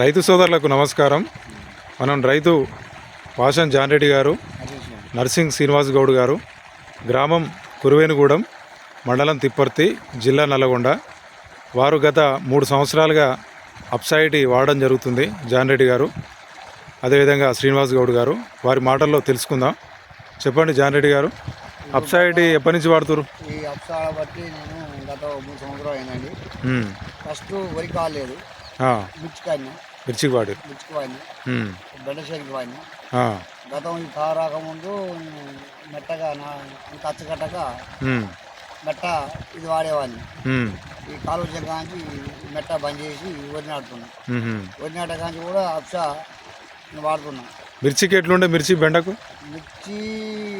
రైతు సోదరులకు నమస్కారం. మనం రైతు పాషన్ జాన్ రెడ్డి గారు నర్సింగ్ శ్రీనివాస్ గౌడ్ గారు గ్రామం కురువేనుగూడెం మండలం తిప్పర్తి జిల్లా నల్లగొండ. వారు గత మూడు సంవత్సరాలుగా అప్సైటీ వాడడం జరుగుతుంది జాన్ రెడ్డి గారు. అదేవిధంగా శ్రీనివాస్ గౌడ్ గారు. వారి మాటల్లో తెలుసుకుందాం. చెప్పండి జాన్ రెడ్డి గారు అప్సైటీ ఎప్పటి నుంచి వాడుతురు ఈ అప్సాల బట్టి నేను గత మూడు సంవత్సరాలు అయిందండి ఫస్ట్ వరి కాలేదు. ఆ, మిర్చి కాడిని మిర్చికి వాడి మిర్చికి వాడిని బెండశేరికి వాడిని గతం ఈ కారు రాకముందు మెట్టగా నా ఉమ్, మెట్ట ఇది వాడేవాడిని ఈ కాలువ కాంచి మెట్ట బంద్ చేసి వరి నాటుతున్నాం. వరి నాట కాంచి కూడా అప్సా నేను వాడుతున్నాం. మిర్చికి ఎట్లుండే మిర్చి బెండకు? మిర్చి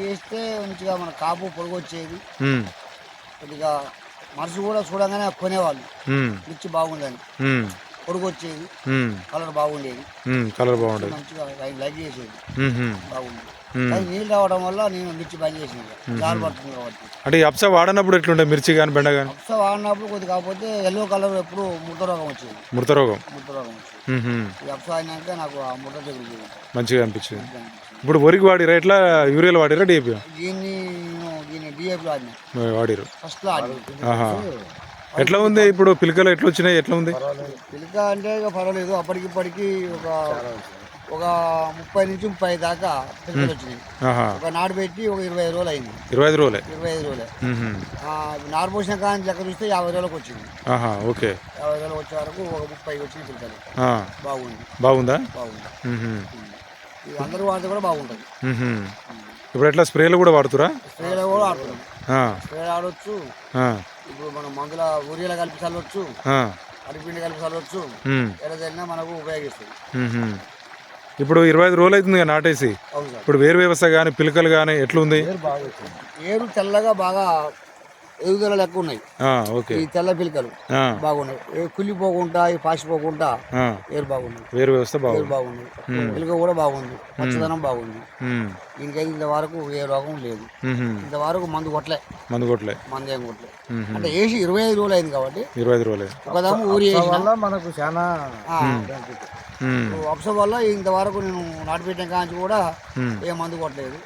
వేస్తే మంచిగా మన కాపు పొడుగు వచ్చేది కొద్దిగా మనసు కూడా చూడగానే కొనేవాళ్ళు. మిర్చి బాగుందని పొడుగు వచ్చేది కలర్ బాగుండేది. కలర్ బాగుండేది. మంచిగా లైక్ చేసేది. ఉమ్. కానీ నీళ్ళు రావడం వల్ల నేను మిర్చి బంద్ చేసింది. జారు పడుతుంది కాబట్టి. అంటే అప్స వాడనప్పుడు ఎట్లుండే మిర్చి కానీ బెండ కానీ అప్స వాడినప్పుడు కొద్ది కాకపోతే ఎల్లో కలర్ ఎప్పుడు ముద్ద రోగం వచ్చేది. మృత రోగం? ముద్ద రోగం వచ్చేది. అప్స అయినాక నాకు ఆ ముద్ద తెగులు మంచిగా అనిపించింది. ఇప్పుడు వరికి వాడిరా ఎట్లా యూరియాలు వాడిరా డిఏపి దీన్ని నేను దీన్ని డిఏపి ఆడినా వాడిరు ఆడినా ఆహా. ఎట్లా ఉంది ఇప్పుడు పిలకలు ఎట్లా వచ్చినాయి ఎట్లా ఉంది? పిలక అంటే ఇక పర్వాలేదు. అప్పటికి ఇప్పటికి ఒక ఒక ముప్పై నుంచి ముప్పై దాకా పిలకలు వచ్చినాయి. ఒక నాడు పెట్టి ఒక ఇరవై ఐదు రోజులు అయింది. ఇరవై ఐదు రోజులే. ఇరవై ఐదు రోజులే. నారు పోసిన కానీ లెక్క చూస్తే యాభై రోజులకు వచ్చింది. ఓకే. యాభై వేలు వచ్చే వరకు ఒక ముప్పై వచ్చింది పిల్లలు బాగుంది. బాగుందా? బాగుంది. అందరూ వాడితే కూడా బాగుంటుంది. ఇప్పుడు ఎట్లా స్ప్రేలు కూడా వాడుతురా? స్ప్రేలో కూడా ఆడుతున్నాం ఆ, స్ప్రే ఆడవచ్చు మందుల ఊరియాల కలిపి చల్లవచ్చు ఆ. అడిపిండి కలిపి చల్లవచ్చు ఎడదైనా మనకు ఉపయోగిస్తుంది. ఇప్పుడు ఇరవై ఐదు రోజులు అవుతుంది నాటేసి? ఇప్పుడు వేరు వ్యవస్థ కానీ పిలకలు కానీ ఎట్లుంది? ఏరు తెల్లగా బాగా ఎదుగుదల లెక్క ఉన్నాయి. ఈ తెల్ల పిలకలు బాగున్నాయి. కుళ్ళిపోకుండా ఈ పాసిపోకుండా. ఏరు బాగున్నాయి. వేరు వ్యవస్థ బాగుంది. బాగుంది పిలక కూడా బాగుంది. పచ్చదనం బాగుంది. దీనికైతే ఇంతవరకు ఏ రోగం లేదు. ఇంతవరకు మందు కొట్టలే. మందు కొట్టలే. మందు ఏం కొట్టలే. అంటే వేసి ఇరవై ఐదు రోజులు అయింది కాబట్టి ఇరవై ఐదు రోజులే ఒకదాము ఊరి వేసిన మనకు చాలా అప్స వల్ల ఇంతవరకు నేను నాటు పెట్టిన కాంచి కూడా ఏ మందు కొట్టలేదు.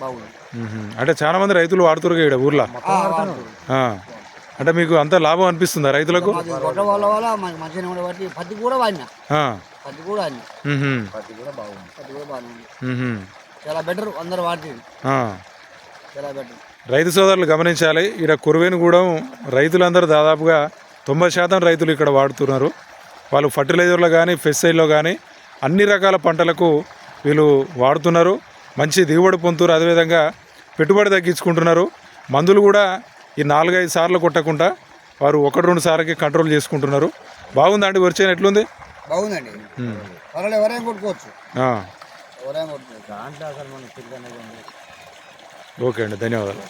బాగుంది. అంటే చాలా మంది రైతులు వాడుతురు ఇక్కడ ఊర్లో. అంటే మీకు అంత లాభం అనిపిస్తుందా రైతులకు? కొట్టడం వల్ల వల్ల మాకు మంచిగా ఉండే బట్టి పత్తి కూడా వాడినా. ఆ. పత్తి కూడా వాడినా. పత్తి కూడా బాగుంది. పత్తి కూడా ఉమ్. చాలా బెటర్ అందరు వాడుతుంది రైతు సోదరులు గమనించాలి. ఇక్కడ కురువేనుగూడెం రైతులందరూ దాదాపుగా తొంభై శాతం రైతులు ఇక్కడ వాడుతున్నారు. వాళ్ళు ఫర్టిలైజర్లో కానీ పెస్టిసైడ్లో కానీ అన్ని రకాల పంటలకు వీళ్ళు వాడుతున్నారు. మంచి దిగుబడి పొందుతారు అదేవిధంగా పెట్టుబడి తగ్గించుకుంటున్నారు. మందులు కూడా ఈ నాలుగైదు సార్లు కొట్టకుండా వారు ఒకటి రెండు సార్లకి కంట్రోల్ చేసుకుంటున్నారు. బాగుందా అండి? ఎట్లుంది? బాగుందండి. కొట్టుకోవచ్చు. ఓకే అండి ధన్యవాదాలు